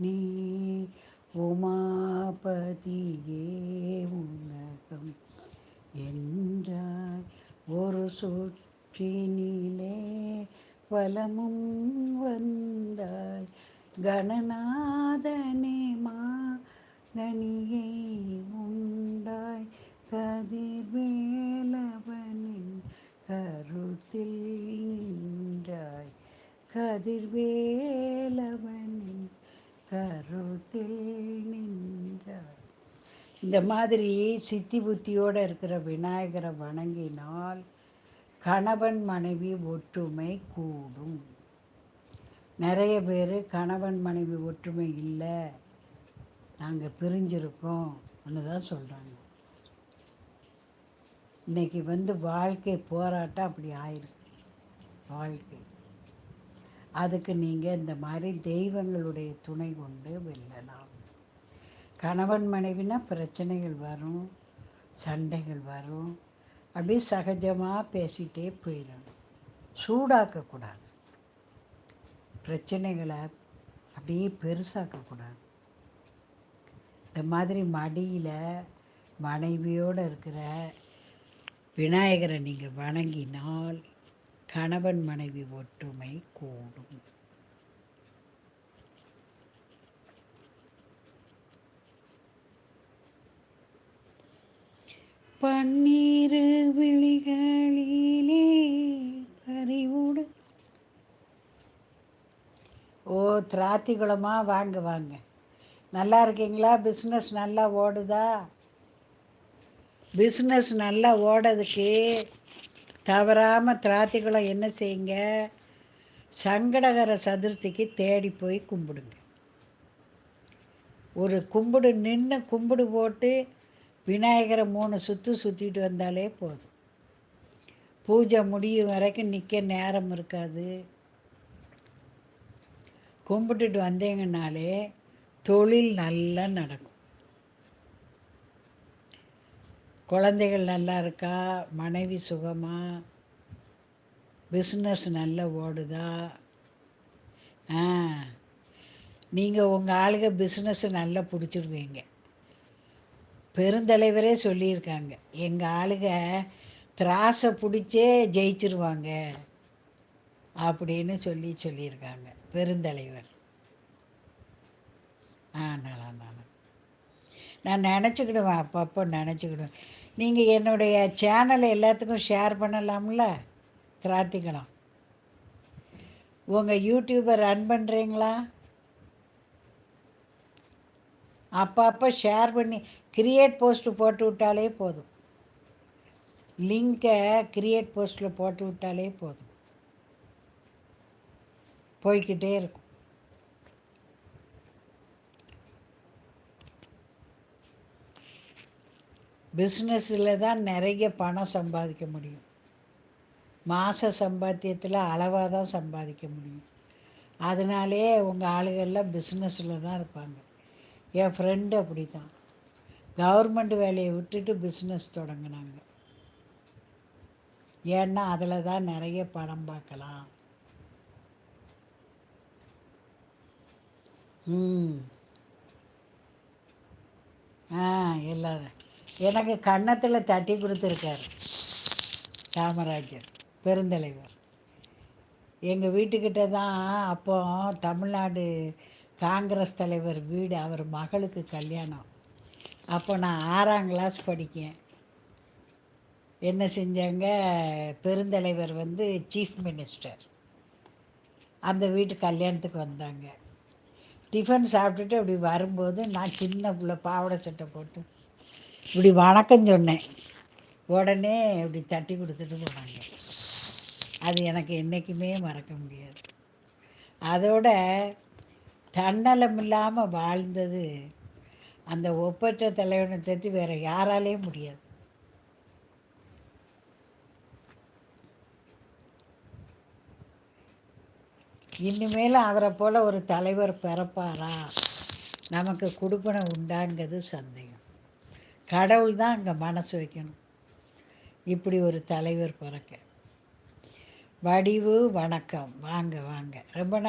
நீ உமாபதியே உலகம் என்றாய். ஒரு சுற்றினிலே வலமும் வந்தாய். கணநாதனே மாகனியை உண்டாய். கதிர்வேலவனின் கருத்தில் நின்றாய். கதிர்வேலவனின் கருத்தில் நின்றாய் இந்த மாதிரி சித்தி புத்தியோடு இருக்கிற விநாயகரை வணங்கினால் கணவன் மனைவி ஒற்றுமை கூடும். நிறைய பேர் கணவன் மனைவி ஒற்றுமை இல்லை நாங்கள் பிரிஞ்சிருக்கோம் தான் சொல்கிறாங்க இன்னைக்கு வந்து வாழ்க்கை போராட்டம் அப்படி ஆயிருக்கு. வாழ்க்கை. அதுக்கு நீங்கள் இந்த மாதிரி தெய்வங்களுடைய துணை கொண்டு வெல்லலாம். கணவன் மனைவினா பிரச்சனைகள் வரும் சண்டைகள் வரும். அப்படியே சகஜமாக பேசிகிட்டே போயிடணும் சூடாக்கக்கூடாது. பிரச்சனைகளை அப்படியே பெருசாக்கக்கூடாது. இந்த மாதிரி மடியில் மனைவியோடு இருக்கிற விநாயகரை நீங்கள் வணங்கினால் கணவன் மனைவி ஒற்றுமை கூடும். பன்னீரு விழிகளிலே அறிவுடு. ஓ திராத்திகுளமா வாங்க வாங்க. நல்லா இருக்கீங்களா? பிஸ்னஸ் நல்லா ஓடுதா? பிஸ்னஸ் நல்லா ஓடுறதுக்கு தவறாமல் திராத்திகுளம் என்ன செய்யுங்க? சங்கடகர சதுர்த்திக்கு தேடி போய் கும்பிடுங்க. ஒரு கும்பிடு நின்று கும்பிடு போட்டு விநாயகரை மூணு சுற்று சுற்றிட்டு வந்தாலே போதும். பூஜை முடியும் வரைக்கும் நிற்க நேரம் இருக்காது. கும்பிட்டுட்டு வந்தீங்கன்னாலே தொழில் நல்லா நடக்கும். குழந்தைகள் நல்லா இருக்கா? மனைவி சுகமா? பிஸ்னஸ் நல்லா ஓடுதா? ஆ. நீங்கள் உங்கள் ஆளுக பிஸ்னஸ்ஸை நல்லா பிடிச்சிருவீங்க. பெருந்தலைவரே சொல்லியிருக்காங்க. எங்கள் ஆளுக திராசை பிடிச்சே ஜெயிச்சிருவாங்க. அப்படின்னு சொல்லி சொல்லியிருக்காங்க. பெருந்தலைவர். ஆ நல்லா நல்லா நான் நினச்சிக்கிடுவேன். அப்பப்போ நினச்சிக்கிடுவேன். நீங்கள் என்னுடைய சேனலை எல்லாத்துக்கும் ஷேர் பண்ணலாம்ல? கிராத்திக்கலாம் உங்கள் யூடியூப்பை ரன் பண்ணுறீங்களா அப்பப்போ ஷேர் பண்ணி கிரியேட் போஸ்ட்டு போட்டு விட்டாலே போதும். லிங்கை கிரியேட் போஸ்ட்டில் போட்டு விட்டாலே போதும். போய்கிட்டே இருக்கும். பிஸ்னஸில் தான் நிறைய பணம் சம்பாதிக்க முடியும். மாத சம்பாத்தியத்தில் அளவாக தான் சம்பாதிக்க முடியும். அதனாலே உங்கள் ஆளுகள்லாம் பிஸ்னஸில் தான் இருப்பாங்க. என் ஃப்ரெண்டு அப்படி தான் கவர்மெண்ட் வேலையை விட்டுட்டு பிஸ்னஸ் தொடங்கினாங்க. ஏன்னா அதில் தான் நிறைய பணம் பார்க்கலாம். ம். ஆ எல்லோரும். எனக்கு கன்னத்தில் தட்டி கொடுத்துருக்காரு காமராஜர் பெருந்தலைவர். எங்கள் வீட்டுக்கிட்ட தான் அப்போ தமிழ்நாடு காங்கிரஸ் தலைவர் வீடு அவர் மகளுக்கு கல்யாணம். அப்போ நான் ஆறாம் கிளாஸ் படிக்கேன். என்ன செஞ்சாங்க? பெருந்தலைவர் வந்து சீஃப் மினிஸ்டர் அந்த வீட்டு கல்யாணத்துக்கு வந்தாங்க. டிஃபன் சாப்பிட்டுட்டு அப்படி வரும்போது நான் சின்ன பிள்ளை பாவடை சட்டை போட்டு இப்படி வணக்கம் சொன்னேன். உடனே இப்படி தட்டி கொடுத்துட்டு போனாங்க. அது எனக்கு என்றைக்குமே மறக்க முடியாது. அதோட தன்னலம் இல்லாமல் வாழ்ந்தது அந்த ஒப்பற்ற தலைவனை தட்டி வேறு யாராலேயும் முடியாது. இனிமேல் அவரை போல் ஒரு தலைவர் பிறப்பாரா? நமக்கு கொடுப்பனை உண்டாங்கிறது சந்தேகம். கடவுள் தான் அங்கே மனசு வைக்கணும். இப்படி ஒரு தலைவர் பிறக்க. வடிவு வணக்கம். வாங்க வாங்க. ரொம்ப